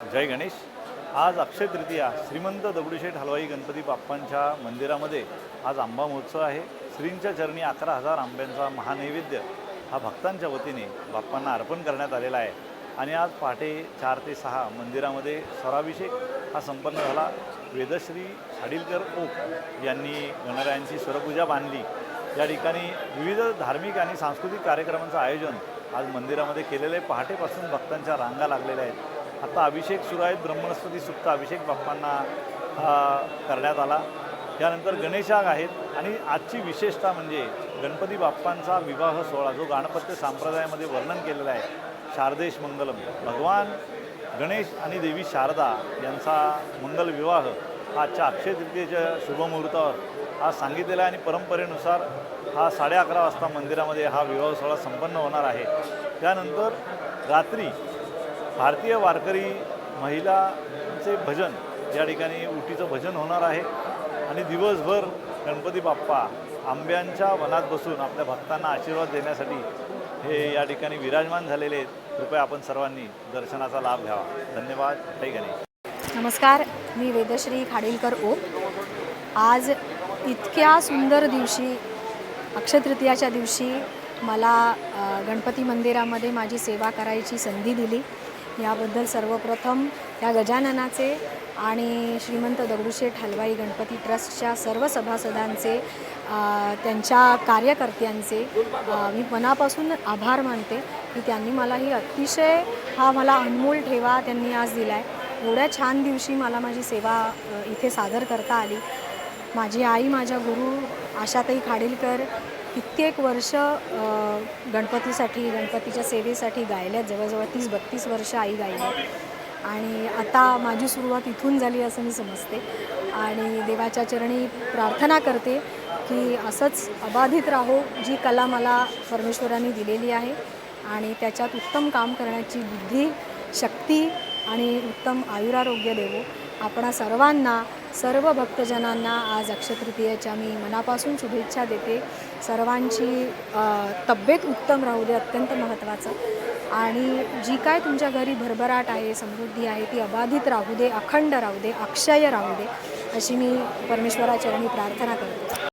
जय गणेश. आज अक्षय तृतीया श्रीमंत दगडूशेठ हलवाई गणपती बाप्पांच्या मंदिरामध्ये आज आंबा महोत्सव आहे. श्रींच्या चरणी अकरा हजार आंब्यांचा महानैवेद्य हा भक्तांच्या वतीने बाप्पांना अर्पण करण्यात आलेला आहे. आणि आज पहाटे चार ते सहा मंदिरामध्ये स्वराभिषेक हा संपन्न झाला. वेदश्री खाडीलकर ओक यांनी गणरायांची स्वरपूजा बांधली. या ठिकाणी विविध धार्मिक आणि सांस्कृतिक कार्यक्रमांचं आयोजन आज मंदिरामध्ये केलेलं आहे. पहाटेपासून भक्तांच्या रांगा लागलेल्या आहेत. आता अभिषेक सुरू आहेत. ब्रह्मणस्पती सुप्त अभिषेक बाप्पांना करण्यात आला. त्यानंतर गणेशाग आहेत. आणि आजची विशेषता म्हणजे गणपती बाप्पांचा विवाह सोहळा जो गाणपत्य संप्रदायामध्ये वर्णन केलेला आहे. शारदेश मंगलम. भगवान गणेश आणि देवी शारदा यांचा मंगल विवाह हा आजच्या अक्षय तृतीयेच्या शुभमुहूर्तावर हा सांगितलेला आहे. आणि परंपरेनुसार हा साडे अकरा वाजता मंदिरामध्ये हा विवाह सोहळा संपन्न होणार आहे. त्यानंतर रात्री भारतीय वारकरी महिलांचे भजन या ठिकाणी उटीचं भजन होणार आहे. आणि दिवसभर गणपती बाप्पा आंब्यांच्या वनात बसून आपल्या भक्तांना आशीर्वाद देण्यासाठी हे या ठिकाणी विराजमान झालेले आहेत. कृपया आपण सर्वांनी दर्शनाचा लाभ घ्यावा. धन्यवाद. जय गणेश. नमस्कार. मी वेदश्री खाडीलकर ओ. आज इतक्या सुंदर दिवशी अक्षयतृतीयाच्या दिवशी मला गणपती मंदिरामध्ये माझी सेवा करायची संधी दिली. याबद्दल सर्वप्रथम या गजाननाचे आणि श्रीमंत दगडूशेठ हलवाई गणपती ट्रस्टच्या सर्व सभासदांचे त्यांच्या कार्यकर्त्यांचे मी मनापासून आभार मानते की त्यांनी मला ही अतिशय हा मला अनमोल ठेवा त्यांनी आज दिला आहे एवढ्या छान दिवशी मला माझी सेवा इथे सादर करता आली. माझी आई माझ्या गुरु आशाताई खाडीलकर कित्येक वर्ष गणपतीसाठी गणपतीच्या सेवेसाठी गायल्यात जवळजवळ तीस बत्तीस वर्ष आई गायल्या. आणि आता माझी सुरुवात इथून झाली असं मी समजते. आणि देवाच्या चरणी प्रार्थना करते की असंच अबाधित राहो जी कला मला परमेश्वराने दिलेली आहे. आणि त्याच्यात उत्तम काम करण्याची बुद्धी शक्ती आणि उत्तम आयुरारोग्य देवो. आपण सर्वांना सर्व भक्तजनांना आज अक्षतृतीयेच्या मी मनापासून शुभेच्छा देते. सर्वांची तब्येत उत्तम राहू दे अत्यंत महत्त्वाचं. आणि जी काय तुमच्या घरी भरभराट आहे समृद्धी आहे ती अबाधित राहू दे अखंड राहू दे अक्षय राहू दे अशी मी परमेश्वराचरणी प्रार्थना करते.